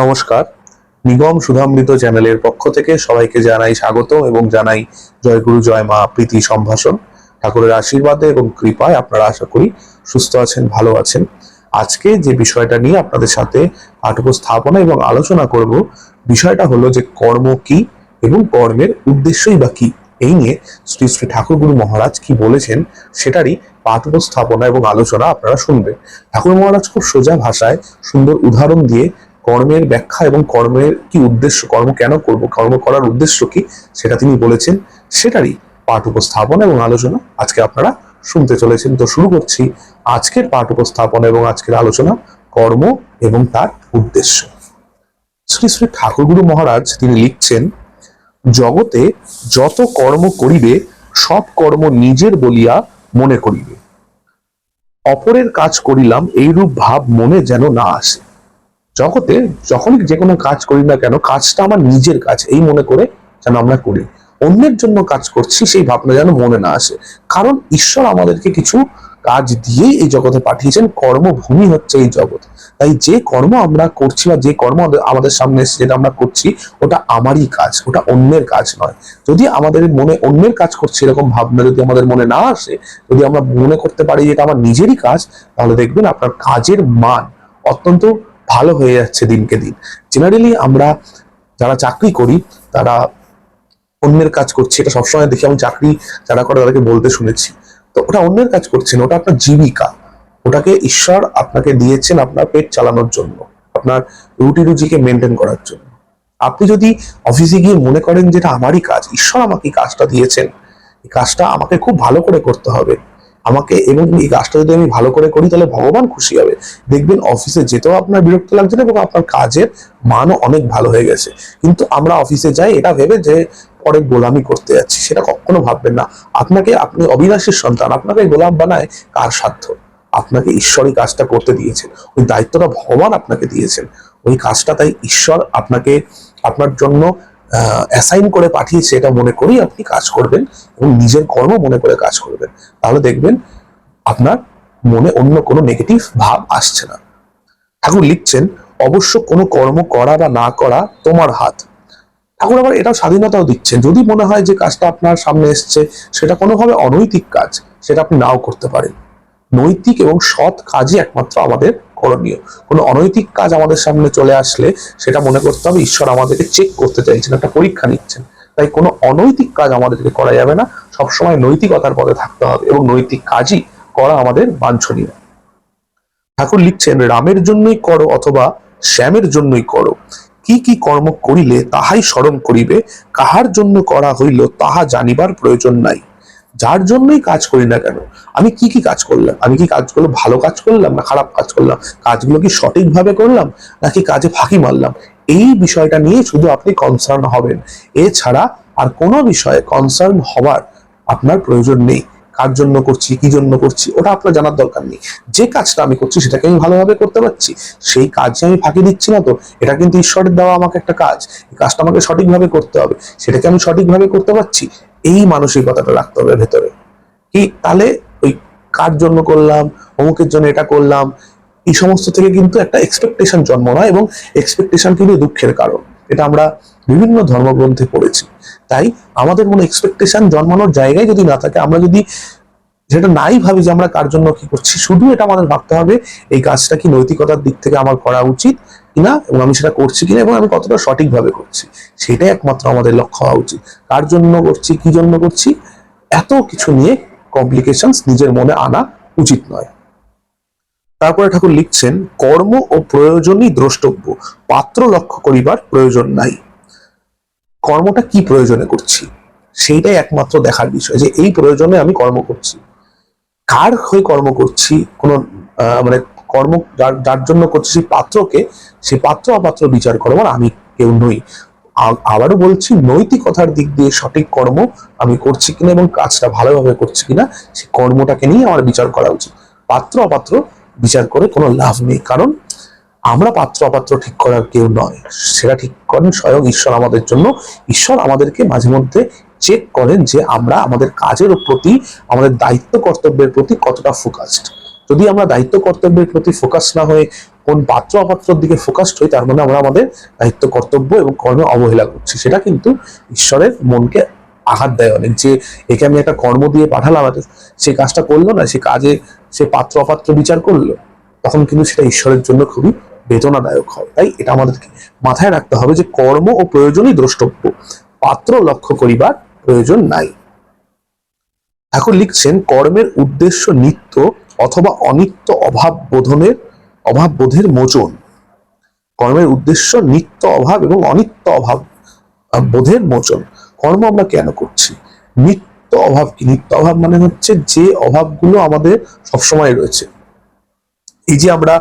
নমস্কার। নিগম সুধামৃত চ্যানেলের পক্ষ থেকে সবাইকে জানাই স্বাগত এবং জানাই জয় গুরু, জয় মা প্রীতি সম্ভাষণ। ঠাকুরের আশীর্বাদে এবং কৃপায় আপনারা আশা করি সুস্থ আছেন, ভালো আছেন। আজকে যে বিষয়টা নিয়ে আপনাদের সাথে পাঠ উপস্থাপনা এবং আলোচনা করব, বিষয়টা হলো যে কর্ম কি এবং কর্মের উদ্দেশ্যই বা কি? এই নিয়ে শ্রী শ্রী ঠাকুর গুরু মহারাজ কি বলেছেন সেটারই পাঠ উপস্থাপনা এবং আলোচনা আপনারা শুনবেন। ঠাকুর মহারাজ খুব সোজা ভাষায় সুন্দর উদাহরণ দিয়ে কর্মের ব্যাখ্যা এবং কর্মের কি উদ্দেশ্য, কর্ম কেন করব, কর্ম করার উদ্দেশ্য কি, সেটা তিনি বলেছেন। সেটারই পাঠ উপস্থাপনা এবং আলোচনা আজকে আপনারা শুনতে চলেছেন। তো শুরু করছি আজকের পাঠ উপস্থাপনা এবং আজকের আলোচনা কর্ম এবং তার উদ্দেশ্য। শ্রী শ্রী ঠাকুরগুরু মহারাজ তিনি লিখছেন, জগতে যত কর্ম করিবে, সব কর্ম নিজের বলিয়া মনে করিবে। অপরের কাজ করিলাম, এইরূপ ভাব মনে যেন না আসে। জগতে যখনই যে কোনো কাজ করি না কেন, কাজটা আমার নিজের কাজ, এই মনে করে যেন আমরা করি। অন্যের জন্য কাজ করছি, সেই ভাবনা যেন মনে না আসে। কারণ ঈশ্বর আমাদেরকে কিছু কাজ দিয়েই এই জগতে পাঠিয়েছেন, কর্মভূমি হচ্ছে এই জগৎ। তাই যে কর্ম আমরা করছি বা যে কর্ম আমাদের- সামনে এসে যেটা আমরা করছি, ওটা আমারই কাজ, ওটা অন্যের কাজ নয়। যদি আমাদের মনে অন্যের কাজ করছি এরকম ভাবনা যদি আমাদের মনে না আসে, যদি আমরা মনে করতে পারি যে এটা আমার নিজেরই কাজ, তাহলে দেখবেন আপনার কাজের মান অত্যন্ত ভালো হয়ে যাচ্ছে দিনকে দিন। জেনারেলি আমরা যারা চাকরি করি, তারা অন্যের কাজ করছে, এটা সবসময় দেখি, আমি চাকরি যারা করে তাদেরকে বলতে শুনেছি। তো ওটা অন্যের কাজ করছেন, ওটা আপনার জীবিকা। ওটাকে ঈশ্বর আপনাকে দিয়েছেন আপনার পেট চালানোর জন্য, আপনার রুটি রুজিকে মেনটেন করার জন্য। আপনি যদি অফিসে গিয়ে মনে করেন যে এটা আমারই কাজ, ঈশ্বর আমাকে কাজটা দিয়েছেন, এই কাজটা আমাকে খুব ভালো করে করতে হবে আমাকে এবং এই কাজটা যদি আমি ভালো করে করি, তাহলে ভগবান খুশি হবে। দেখবেন অফিসে যেতেও আপনার বিরক্ত লাগছে না এবং আপনার কাজের মানও অনেক ভালো হয়ে গেছে। কিন্তু আমরা অফিসে যাই, এটা ভেবে যে পরে গোলামি করতে যাচ্ছি, সেটা কখনো ভাববেন না। আপনাকে, আপনি অবিনাশের সন্তান, আপনাকে গোলাম বানায় কার সাধ্য আপনাকে ঈশ্বরই কাজটা করতে দিয়েছেন। ওই দায়িত্বটা ভগবান আপনাকে দিয়েছেন। ওই কাজটা তাই ঈশ্বর আপনাকে, আপনার জন্য অ্যাসাইন করে পাঠিয়েছে, এটা মনে করেই আপনি কাজ করবেন এবং নিজের কর্ম মনে করে কাজ করবেন। তাহলে দেখবেন আপনার মনে অন্য কোনো নেগেটিভ ভাব আসছে না। ঠাকুর লিখছেন, অবশ্য কোনো কর্ম করা বা না করা তোমার হাত। ঠাকুর আবার এটাও স্বাধীনতাও দিচ্ছেন, যদি মনে হয় যে কাজটা আপনার সামনে এসছে, সেটা কোনোভাবে অনৈতিক কাজ, সেটা আপনি নাও করতে পারেন। নৈতিক এবং সৎ কাজই একমাত্র আমাদের করণীয়। কোনো অনৈতিক কাজ আমাদের সামনে চলে আসলে সেটা মনে করতে হবে, ঈশ্বর আমাদেরকে চেক করতে চাইছেন, একটা পরীক্ষা নিচ্ছেন। তাই কোনো অনৈতিক কাজ আমাদেরকে করা যাবে না, সবসময় নৈতিকতার পথে থাকতে হবে এবং নৈতিক কাজই করা আমাদের বাঞ্ছনীয়। ঠাকুর লিখছেন, রামের জন্যই করো অথবা শ্যামের জন্যই করো। কি কি কর্ম করিলে তাহাই স্মরণ করিবে, কাহার জন্য করা হইল তাহা জানিবার প্রয়োজন নাই। যার জন্যই কাজ করি না কেন? আমি কি কি কাজ করলাম? আমি কি কাজগুলো ভালো কাজ করলাম না খারাপ কাজ করলাম? কাজগুলো কি সঠিকভাবে করলাম নাকি কাজে ফাঁকি মারলাম? এই বিষয়টা নিয়ে শুধু আপনি কনসার্ন হবেন। এছাড়া আর কোনো বিষয়ে কনসার্ন হওয়ার আপনার প্রয়োজন নেই। কার জন্য করছি, কি জন্য করছি, ওটা আপনার জানার দরকার নেই। যে কাজটা আমি করছি সেটাকে আমি ভালোভাবে করতে পারছি। সেই কাজে আমি ফাঁকি দিচ্ছি না তো, এটা কিন্তু ঈশ্বরের দেওয়া আমাকে একটা কাজ। এই কাজটা আমাকে সঠিকভাবে করতে হবে। সেটাকে আমি সঠিকভাবে করতে পারছি। এই মানসিকতাটা রাখতে হবে ভেতরে। কি? তাহলে ওই কার জন্য করলাম, অমুকের জন্য এটা করলাম, এই সমস্ত থেকে কিন্তু একটা এক্সপেকটেশন জন্ম নয় এবং এক্সপেকটেশন কিন্তু দুঃখের কারণ। এটা আমরা বিভিন্ন ধর্মগ্রন্থে পড়েছি। তাই আমাদের কোনো এক্সপেকটেশন জন্মানোর জায়গায় যদি না থাকে, আমরা যদি যেটা নাই ভাবি যে আমরা কার জন্য কি করছি, শুধু এটা আমাদের ভাবতে হবে, এই কাজটা কি নৈতিকতার দিক থেকে আমার করা উচিত কিনা এবং আমি সেটা করছি কিনা এবং আমি কতটা সঠিকভাবে করছি, সেটাই একমাত্র আমাদের লক্ষ্য হওয়া উচিত। কার জন্য করছি, কি জন্য করছি, এত কিছু নিয়ে কমপ্লিকেশন নিজের মনে আনা উচিত নয়। তারপরে ঠাকুর লিখছেন, কর্ম ও প্রয়োজনই দ্রষ্টব্য, পাত্র লক্ষ্য করিবার প্রয়োজন নাই। কর্মটা কি প্রয়োজনে করছি, সেইটাই একমাত্র দেখার বিষয় যে এই প্রয়োজনে আমি কর্ম করছি। কার হয়ে কর্ম করছি, কোন মানে কর্ম যার যার জন্য করছি সেই পাত্রকে, সেই পাত্র অপাত্র বিচার করব আর আমি কেউ নই। আবারও বলছি নৈতিকতার দিক দিয়ে সঠিক কর্ম আমি করছি কিনা এবং কাজটা ভালোভাবে করছি কিনা, সেই কর্মটাকে নিয়ে আমার বিচার করা উচিত। পাত্র অপাত্র বিচার করে কোনো লাভ নেই, কারণ আমরা পাত্র অপাত্র ঠিক করার কেউ নয়। সেটা ঠিক করেন স্বয়ং ঈশ্বর আমাদের জন্য। ঈশ্বর আমাদেরকে মাঝে মধ্যে চেক করেন যে আমরা আমাদের কাজের প্রতি, আমাদের দায়িত্ব কর্তব্যের প্রতি কতটা ফোকাসড যদি আমরা দায়িত্ব কর্তব্যের প্রতি ফোকাস না হয়ে কোন পাত্র অপাত্রর দিকে ফোকাসড হই, তার মানে আমরা আমাদের দায়িত্ব কর্তব্য এবং কর্মে অবহেলা করছি। সেটা কিন্তু ঈশ্বরের মনকে আঘাত দেয় অনেক। যে একে আমি একটা কর্ম দিয়ে পাঠালাম সে কাজটা করল না, সে কাজে সে পাত্র অপাত্র বিচার করল, তখন কিন্তু সেটা ঈশ্বরের জন্য খুবই বেদনাদায়ক হয়। তাই এটা আমাদেরকে মাথায় রাখতে হবে যে কর্ম ও প্রয়োজনই দ্রষ্টব্য। পাত্র লক্ষ্য করিবার প্রয়োজন নাই। এখন লিখছেন, কর্মের উদ্দেশ্য নিত্য অথবা অনিত্য অভাব বোধনের, অভাব বোধের মোচন। কর্মের উদ্দেশ্য নিত্য অভাব এবং অনিত্য অভাব বোধের মোচন। কর্ম আমরা কেন করছি? নিত্য অভাব কি? নিত্য অভাব মানে হচ্ছে যে অভাবগুলো আমাদের সবসময় রয়েছে। এই যে আমরা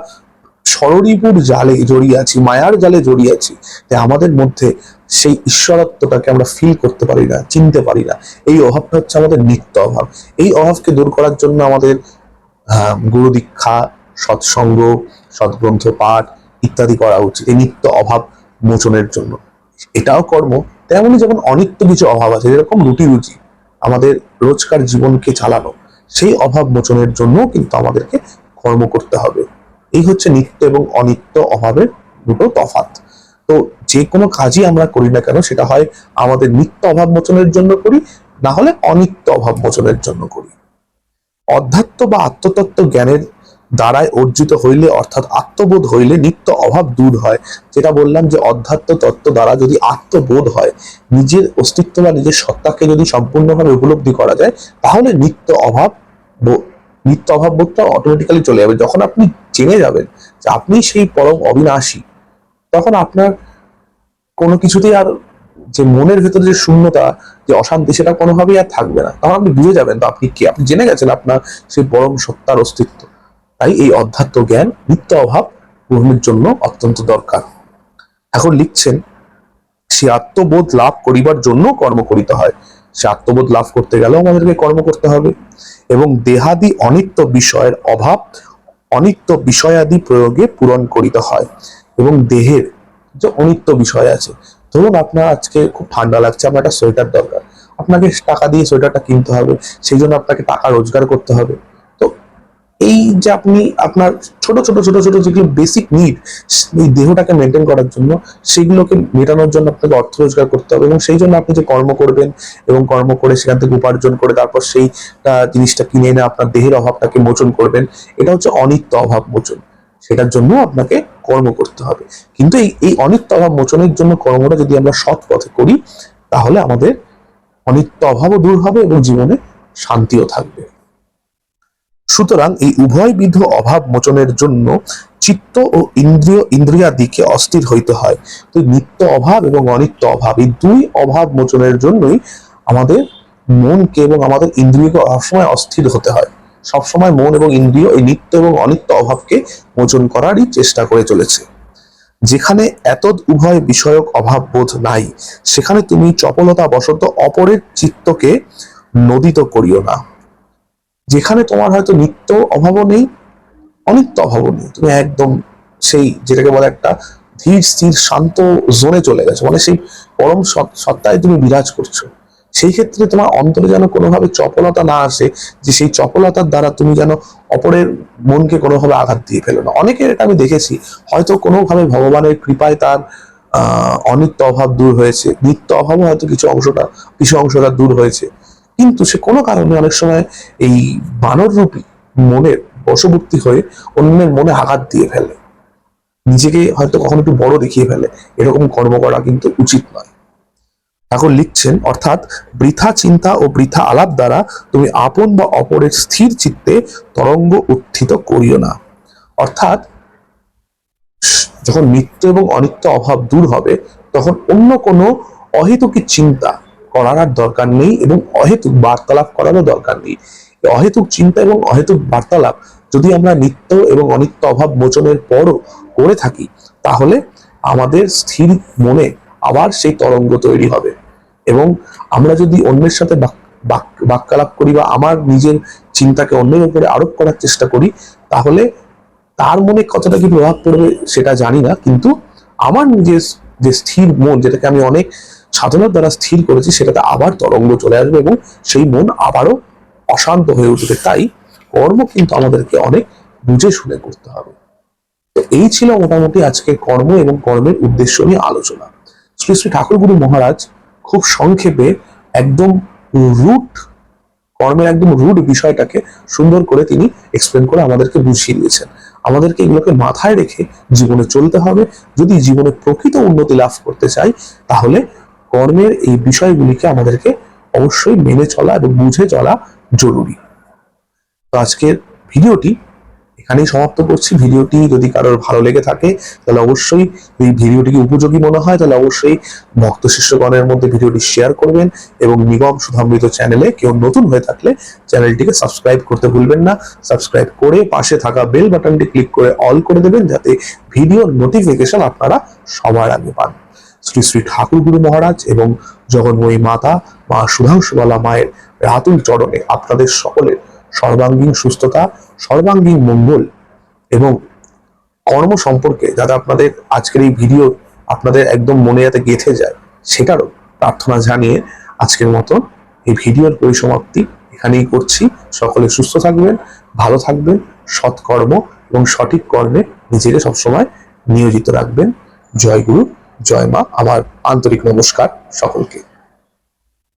সররিপুর জালে জড়িয়ে আছি, মায়ার জালে জড়িয়ে আছি, তাই আমাদের মধ্যে সেই ঈশ্বরত্বটাকে আমরা ফিল করতে পারি না, চিনতে পারি না। এই অভাবটা হচ্ছে আমাদের নিত্য অভাব। এই অভাবকে দূর করার জন্য আমাদের গুরু দীক্ষা, সৎসঙ্গ, সৎগ্রন্থ পাঠ ইত্যাদি করা উচিত। এই নিত্য অভাব মোচনের জন্য। এটাও কর্ম, তেমনই যেমন অনিত্য কিছু অভাব আছে, যেরকম রুটি রুচি আমাদের রোজকার জীবনকে চালানো, সেই অভাব মোচনের জন্য কিন্তু আমাদেরকে কর্ম করতে হবে। এই হচ্ছে নিত্য এবং অনিত্য অভাবের দুটো তফাত তো যে কোনো কাজই আমরা করি না কেন, সেটা হয় আমাদের নিত্য অভাব মোচনের জন্য করি, না হলে অনিত্য অভাব মোচনের জন্য করি। অধ্যাত্ম বা আত্মতত্ত্ব জ্ঞানের দ্বারায় অর্জিত হইলে, অর্থাৎ আত্মবোধ হইলে নিত্য অভাব দূর হয়। যেটা বললাম যে অধ্যাত্ম তত্ত্ব দ্বারা যদি আত্মবোধ হয়, নিজের অস্তিত্ব বা নিজের সত্তাকে যদি সম্পূর্ণভাবে উপলব্ধি করা যায়, তাহলে নিত্য অভাব নিত্য অভাব বোধটা অটোমেটিক্যালি চলে যাবে। যখন আপনি জেনে যাবেন যে আপনি সেই পরম অবিনাশী, তখন আপনার কোনো কিছুতেই আর যে মনের ভেতরে যে শূন্যতা, যে অশান্তি, সেটা কোনোভাবেই আর থাকবে না। তখন আপনি বুঝে যাবেন তো আপনি কি। আপনি জেনে গেছেন আপনার সেই পরম সত্তার অস্তিত্ব। তাই এই অধ্যাত্ম জ্ঞান নিত্য অভাব পূরণের জন্য অত্যন্ত দরকার। এখন লিখছেন, সে আত্মবোধ লাভ করিবার জন্য কর্ম করিতে হয়। সে আত্মবোধ লাভ করতে গেলেও আমাদেরকে কর্ম করতে হবে। এবং দেহাদি অনিত্য বিষয়ের অভাব, অনিত্য বিষয়াদি প্রয়োগে পূরণ করিতে হয়। এবং দেহের যে অনিত্য বিষয় আছে, ধরুন আপনার আজকে খুব ঠান্ডা লাগছে, আপনার একটা সোয়েটার দরকার। আপনাকে টাকা দিয়ে সোয়েটারটা কিনতে হবে, সেই জন্য আপনাকে টাকা রোজগার করতে হবে। এই যে আপনি আপনার ছোট ছোট ছোট ছোট যেগুলো বেসিক নিড এই দেহটাকে মেনটেন করার জন্য সেগুলোকে মেটানোর জন্য আপনাকে অর্থ রোজগার করতে হবে এবং সেই জন্য আপনি যে কর্ম করবেন এবং কর্ম করে সেখান থেকে উপার্জন করে তারপর সেই জিনিসটা কিনে এনে আপনার দেহের অভাবটাকে মোচন করবেন, এটা হচ্ছে অনিত্য অভাব মোচন। সেটার জন্য আপনাকে কর্ম করতে হবে। কিন্তু এই এই অনিত্য অভাব মোচনের জন্য কর্মটা যদি আমরা সৎ পথে করি, তাহলে আমাদের অনিত্য অভাবও দূর হবে এবং জীবনে শান্তিও থাকবে। সুতরাং এই উভয়বিধ অভাব মোচনের জন্য চিত্ত ও ইন্দ্রিয় ইন্দ্রিয়াদিকে অস্থির হইতে হয়। তো নিত্য অভাব এবং অনিত্য অভাব, এই দুই অভাব মোচনের জন্যই আমাদের মনকে এবং আমাদের ইন্দ্রিয়কে সবসময় অস্থির হতে হয়। সবসময় মন এবং ইন্দ্রিয়, এই নিত্য এবং অনিত্য অভাবকে মোচন করারই চেষ্টা করে চলেছে। যেখানে এতদ উভয় বিষয়ক অভাব বোধ নাই, সেখানে তুমি চপলতা বশত অপরের চিত্তকে নদিত করিও না। যেখানে তোমার হয়তো নিত্য অভাবও নেই, অনিত্য অভাবও নেই। তুমি একদম সেই যেটাকে বলে একটা ধীর, স্থির, শান্ত জোনে চলে গেছো। মানে সেই পরম সত্তায় তুমি বিরাজ করছ। সেই ক্ষেত্রে তোমার অন্তরে যেন কোনোভাবে চপলতা না আসে, যে সেই চপলতার দ্বারা তুমি যেন অপরের মনকে কোনোভাবে আঘাত দিয়ে ফেলো না। অনেকের এটা আমি দেখেছি, হয়তো কোনোভাবে ভগবানের কৃপায় তার অনিত্য অভাব দূর হয়েছে। নিত্য অভাবও হয়তো কিছু অংশটা কিছু অংশটা দূর হয়েছে। কিন্তু সে কোনো কারণে অনেক সময় এই বানর রূপী মনের বশবর্তী হয়ে অন্যের মনে আঘাত দিয়ে ফেলে। নিজেকে হয়তো কখনো একটু বড় দেখিয়ে ফেলে। এরকম কর্ম করা কিন্তু উচিত নয়। এখন লিখছেন, অর্থাৎ বৃথা চিন্তা ও বৃথা আলাপ দ্বারা তুমি আপন বা অপরের স্থির চিত্তে তরঙ্গ উত্থিত করিও না। অর্থাৎ যখন নিত্য এবং অনিত্য অভাব দূর হবে, তখন অন্য কোনো অহেতুকি চিন্তা করার আর দরকার নেই এবং অহেতুক বার্তালাপ করারও দরকার নেই। অহেতুক চিন্তা এবং অহেতুক বার্তালাপ যদি আমরা নিত্য এবং অনিত্য অভাব মোচনের পরও করে থাকি, তাহলে আমাদের স্থির মনে আবার সেই তরঙ্গ তৈরি হবে। এবং আমরা যদি অন্যের সাথে বাক- বাক- বাক্যালাপ করি বা আমার নিজের চিন্তাকে অন্যের উপরে আরোপ করার চেষ্টা করি, তাহলে তার মনে কতটা কি প্রভাব পড়বে সেটা জানি না, কিন্তু আমার নিজের যে স্থির মন, যেটাকে আমি অনেক সাধনার দ্বারা স্থির করেছি, সেটাতে আবার তরঙ্গ চলে আসবে এবং সেই মন আবারও অশান্ত হয়ে উঠবে। তাই কর্ম কিন্তু আমাদেরকে অনেক বুঝে শুনে করতে হবে। তো এই ছিল মোটামুটি আজকে কর্ম এবং কর্মের উদ্দেশ্য নিয়ে আলোচনা। শ্রী শ্রী ঠাকুরগুরু মহারাজ খুব সংক্ষেপে একদম রুট, কর্মের একদম রুট বিষয়টাকে সুন্দর করে তিনি এক্সপ্লেন করে আমাদেরকে বুঝিয়ে দিয়েছেন। আমাদেরকে এগুলোকে মাথায় রেখে জীবনে চলতে হবে। যদি জীবনে প্রকৃত উন্নতি লাভ করতে চাই, তাহলে কর্মের এই বিষয়গুলিকে আমাদেরকে অবশ্যই মেনে চলা এবং বুঝে চলা জরুরি। তো আজকের ভিডিওটি এখানেই সমাপ্ত করছি। ভিডিওটি যদি কারোর ভালো লেগে থাকে, তাহলে অবশ্যই এই ভিডিওটিকে উপযোগী মনে হয়, তাহলে অবশ্যই ভক্ত শিষ্যগণের মধ্যে ভিডিওটি শেয়ার করবেন এবং নিগম সুধামৃত চ্যানেলে কেউ নতুন হয়ে থাকলে চ্যানেলটিকে সাবস্ক্রাইব করতে ভুলবেন না। সাবস্ক্রাইব করে পাশে থাকা বেল বাটনটি ক্লিক করে অল করে দেবেন, যাতে ভিডিওর নোটিফিকেশন আপনারা সবার আগে পান। শ্রী শ্রী ঠাকুর গুরু মহারাজ এবং জগন্ময়ী মাতা মা সুধাংশুবালা মায়ের রাতুল চরণে আপনাদের সকলের সর্বাঙ্গীন সুস্থতা, সর্বাঙ্গীন মঙ্গল এবং কর্ম সম্পর্কে যাতে আপনাদের আজকের এই ভিডিও আপনাদের একদম মনে যাতে গেঁথে যায়, সেটারও প্রার্থনা জানিয়ে আজকের মতন এই ভিডিওর পরিসমাপ্তি এখানেই করছি। সকলে সুস্থ থাকবেন, ভালো থাকবেন, সৎকর্ম এবং সঠিক কর্মে নিজেকে সবসময় নিয়োজিত রাখবেন। জয় গুরু। জয় মা আমার আন্তরিক নমস্কার সকলকে।